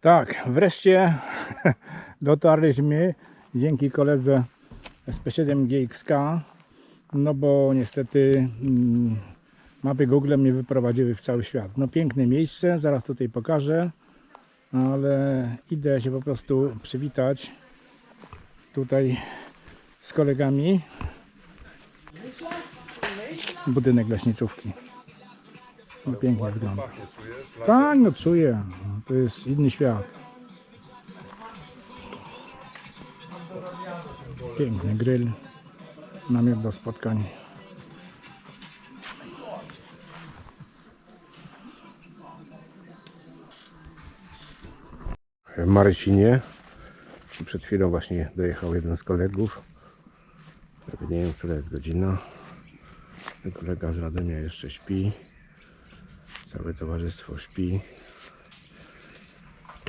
Tak, wreszcie dotarliśmy dzięki koledze z P7 GXK, no bo niestety mm, mapy Google mnie wyprowadziły w cały świat. No piękne miejsce, zaraz tutaj pokażę, ale idę się po prostu przywitać tutaj z kolegami. Budynek leśniczówki. No pięknie wygląda. Tak, no czuję. To jest inny świat. Piękny grill. Namiot do spotkań. w Marysinie. Przed chwilą właśnie dojechał jeden z kolegów. Nawet nie wiem, która jest godzina. Ten kolega z Radomia jeszcze śpi. Całe towarzystwo śpi.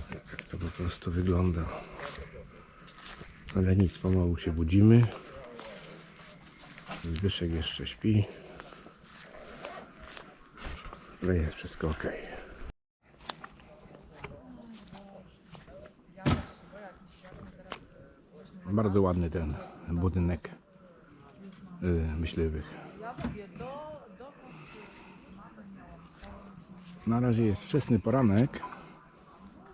Tak to po prostu wygląda. Ale nic, pomału się budzimy. Zbyszek jeszcze śpi. Ale jest wszystko ok. Bardzo ładny ten budynek y, myśliwych. Na razie jest wczesny poranek.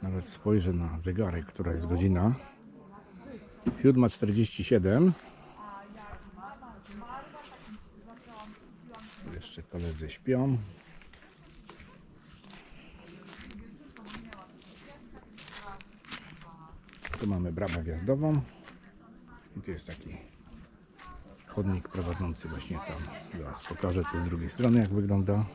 Nawet spojrzę na zegarek, która jest godzina. 7.47. Jeszcze koledzy śpią. Tu mamy bramę wjazdową. I tu jest taki chodnik prowadzący właśnie tam. Zaraz pokażę to z drugiej strony jak wygląda.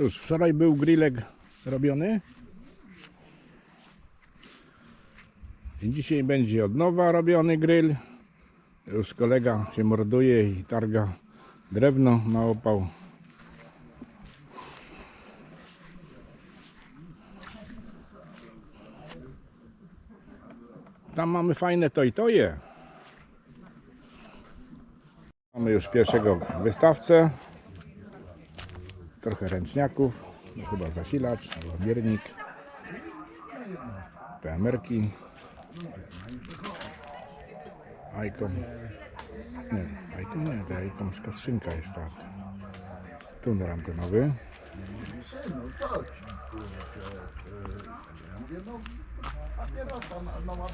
Już wczoraj był grillek robiony. I dzisiaj będzie od nowa robiony grill. Już kolega się morduje i targa drewno na opał. Tam mamy fajne to i to je. Mamy już pierwszego wystawcę. Trochę ręczniaków. No chyba zasilacz albo biernik. PMR-ki. Icon. Nie, Icon nie, to Iconska skrzynka jest tak. Tuner antenowy. No no.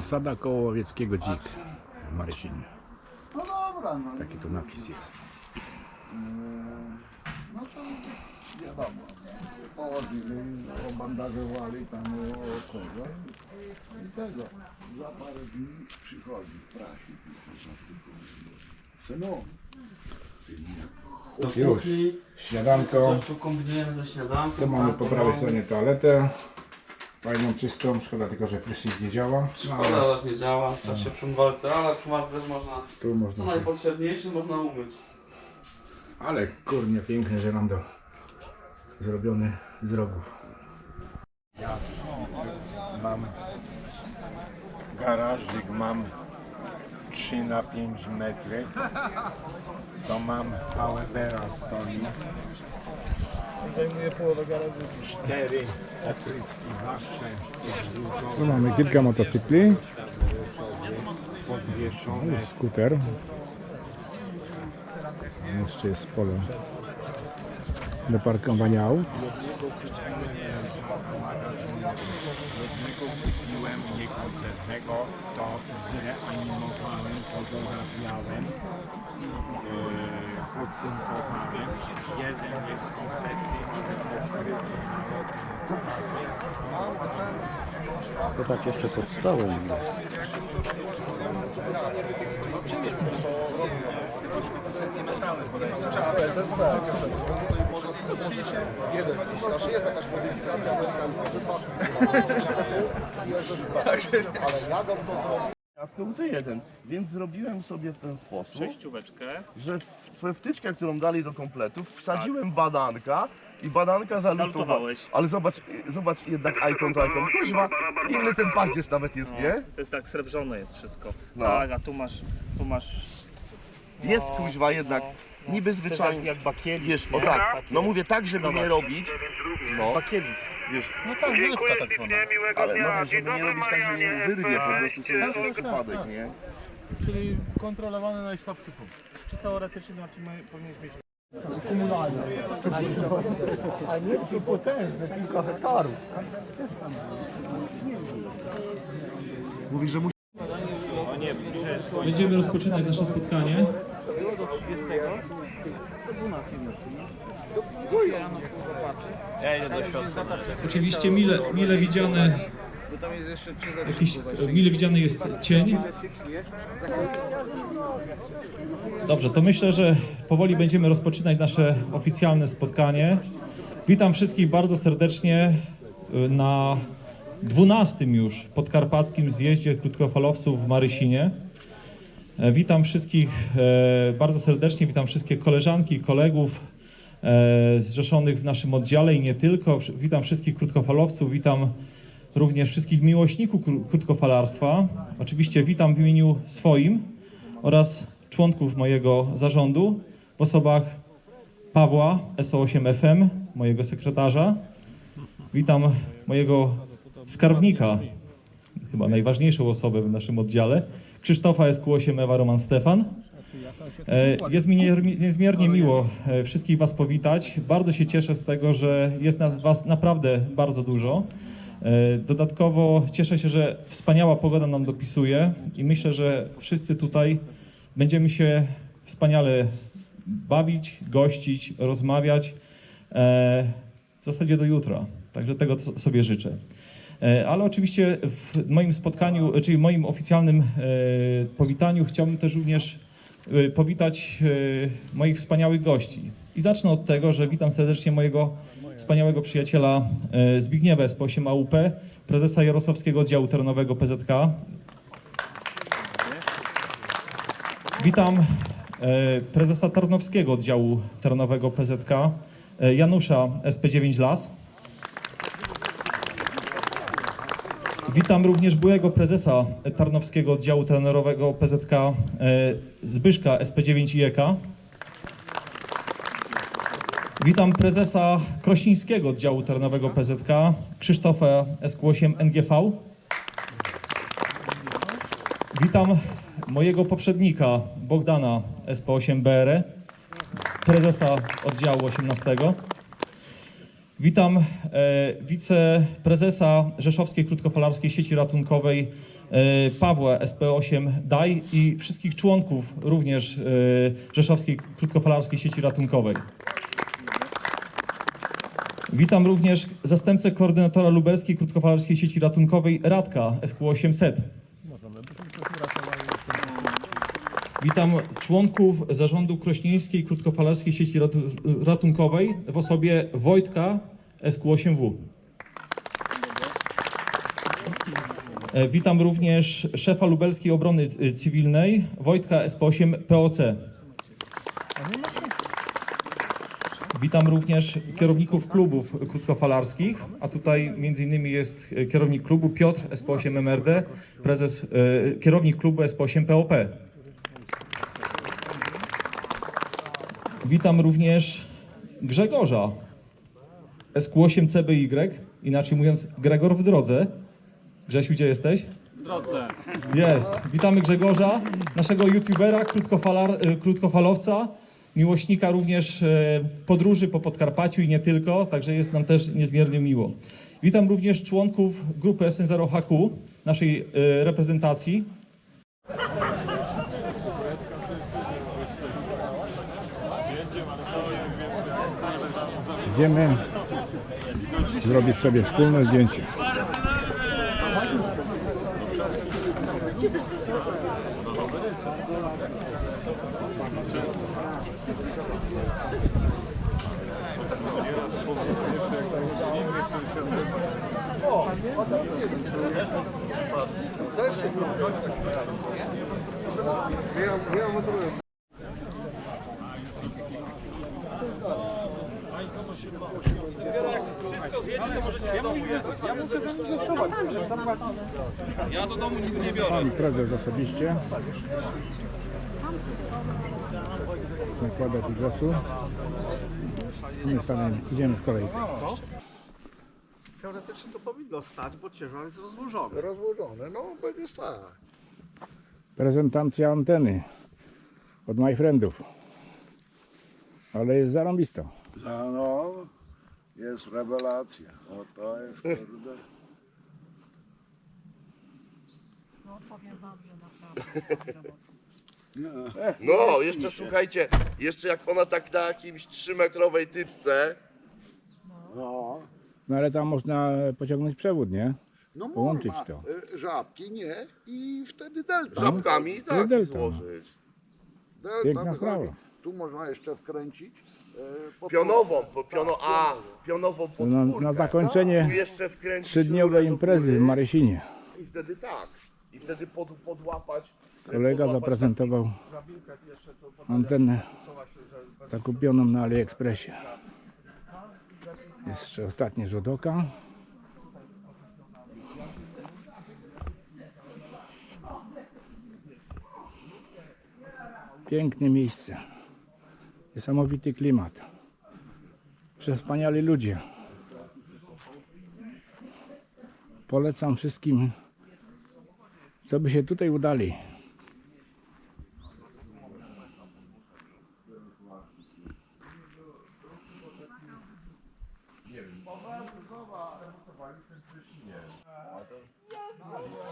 Osada koło Łowieckiego Dzik w Marysinie. No dobra, no. Taki tu napis jest. Eee, No to wiadomo, położyli, obandażowali tam o tego i, tego. Za parę dni przychodzi w prasie. pisze na typu, Synu, Do Już. kuchni, Śniadanko. coś tu kombinujemy ze śniadankiem. Tu mamy po prawej stronie toaletę. Fajną, czystą. Szkoda tylko, że prysznic nie działa. No, Szkoda, ale że nie działa w czasie przymywalce, ale przymywalce też można, tu co można się... najpotrzebniejsze można umyć. Ale kurnie piękny żerando. Zrobiony z rogów. Mam garażyk, mam 3 na 5 metry. To mam VBR stoi. Zajmuje połowę garażu. Cztery Tu mamy kilka motocykli. podwieszone. Jest skuter. Jeszcze jest pole do parkowania aut. Jednego kupiłem niekompletnego, to zreanimowałem, fotografiałem, yy, ocynkowałem. Jeden jest kompletny, ale okryty To tak jeszcze pod stołem. Jeden, znaczy jest jakaś modyfikacja bym to to jeden. Więc zrobiłem sobie w ten sposób, Przejścióweczkę. że w twoją wtyczkę, którą dali do kompletu, wsadziłem badanka i badanka. Zalutowałeś. Ale zobacz, zobacz jednak icon to icon. Kuźwa, inny ten paździerz nawet jest, nie? To jest tak, srebrzone jest wszystko. No. Tak, a tu masz, tu masz... Jest kuźwa jednak, niby jest jak, zwyczajnie. jak bakielit. Wiesz, nie? o tak, no mówię tak, żeby Zobacz. nie robić, no, Bakielit. wiesz, No tak, zrywka tak zwana. ale no żeby nie robić tak, że nie wyrwie po prostu sobie przez przypadek, nie? Czyli kontrolowany najsłabszy punkt. Czy teoretycznie, znaczy my powinieneś mieć A nie, to potężne, kilka hektarów. Będziemy rozpoczynać nasze spotkanie. Oczywiście mile, mile widziane jakiś mile widziany jest cień. Dobrze, to myślę, że powoli będziemy rozpoczynać nasze oficjalne spotkanie. Witam wszystkich bardzo serdecznie y, na 12 już podkarpackim zjeździe krótkofalowców w Marysinie. E, Witam wszystkich e, bardzo serdecznie, witam wszystkie koleżanki i kolegów e, zrzeszonych w naszym oddziale i nie tylko. Witam wszystkich krótkofalowców, witam również wszystkich miłośników kró- krótkofalarstwa. Oczywiście witam w imieniu swoim oraz członków mojego zarządu w osobach Pawła SO8FM, mojego sekretarza. Witam mojego skarbnika, chyba najważniejszą osobę w naszym oddziale, Krzysztofa SQ8 Ewa Roman Stefan. E, Jest mi niezmiernie- miło e, wszystkich Was powitać. Bardzo się cieszę z tego, że jest nas Was naprawdę bardzo dużo. E, Dodatkowo cieszę się, że wspaniała pogoda nam dopisuje i myślę, że wszyscy tutaj będziemy się wspaniale bawić, gościć, rozmawiać. W zasadzie do jutra. Także tego sobie życzę. E, Ale oczywiście w moim spotkaniu, czyli w moim oficjalnym e, powitaniu chciałbym też również e, powitać e, moich wspaniałych gości. I zacznę od tego, że witam serdecznie mojego wspaniałego przyjaciela e, Zbigniewa z 8 AUP, prezesa Jarosławskiego Oddziału Terenowego PZK. Witam e, prezesa Tarnowskiego Oddziału Terenowego PZK, e, Janusza SP9 Las. Witam również byłego prezesa Tarnowskiego Oddziału Tenorowego PZK e, Zbyszka SP9 IEK. Witam prezesa Krośnińskiego Oddziału Terenowego PZK Krzysztofa SQ8 NGV. Witam mojego poprzednika Bogdana SP8 BR, prezesa oddziału 18. Witam e, wiceprezesa Rzeszowskiej Krótkofalarskiej Sieci Ratunkowej e, Pawła SP8 DAI i wszystkich członków również e, Rzeszowskiej Krótkofalarskiej Sieci Ratunkowej. Witam również zastępcę koordynatora Lubelskiej Krótkofalarskiej Sieci Ratunkowej Radka SQ800. Witam członków zarządu Krośnieńskiej Krótkofalarskiej Sieci Ratu- Ratunkowej w osobie Wojtka SQ8W. E, Witam również szefa Lubelskiej Obrony y, Cywilnej Wojtka SP8 POC. Witam również kierowników klubów krótkofalarskich, a tutaj między innymi jest e, kierownik klubu Piotr SP8 MRD, prezes, e, kierownik klubu SP8 POP. Witam również Grzegorza SQ8CBY, inaczej mówiąc Gregor w drodze. Grzesiu, gdzie jesteś? W drodze. Jest. Witamy Grzegorza, naszego youtubera, krótkofalar, y, krótkofalowca, miłośnika również e, podróży po Podkarpaciu i nie tylko, także jest nam też niezmiernie miło. Witam również członków grupy SN0HQ, naszej e, reprezentacji. Idziemy zrobić sobie wspólne zdjęcie. Też Pan prezes osobiście. Nakłada tu głosu. My stanę, idziemy w kolejkę. Teoretycznie to powinno stać, bo ciężar jest rozłożony. Rozłożone, no będzie stać. Prezentacja anteny od My Friendów. Ale jest zarąbista. Za, no, jest rewelacja. O to jest kurde. No, jeszcze słuchajcie, jeszcze jak ona tak na jakimś 3-metrowej typce, No, No ale tam można pociągnąć przewód, nie? no Połączyć można. to. Y, Żabki nie i wtedy delta. żabkami tak delta, no. złożyć. Delta Piękna wychodzi. sprawa. Tu można jeszcze wkręcić. y, po- Pionową, po piono, a, pionową To na, na Tu zakończenie jeszcze wkręcić trzydniowej rurę do imprezy w góry Marysinie. I wtedy tak. I wtedy pod, podłapać. Kolega podłapać zaprezentował jeszcze, antenę zakupioną na AliExpressie. Jeszcze ostatni rzut oka. Piękne miejsce. Niesamowity klimat. Przespaniali ludzie. Polecam wszystkim, co by się tutaj udali.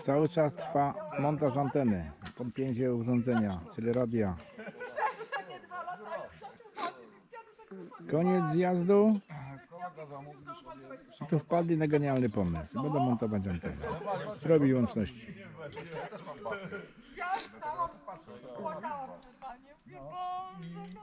Cały czas trwa montaż anteny, podpięcie urządzenia, czyli radia. Koniec zjazdu. I tu wpadli na genialny pomysł. Będą montować antenę. Robi łączności. Ja stałam, płakałam, panie, mówię, Boże,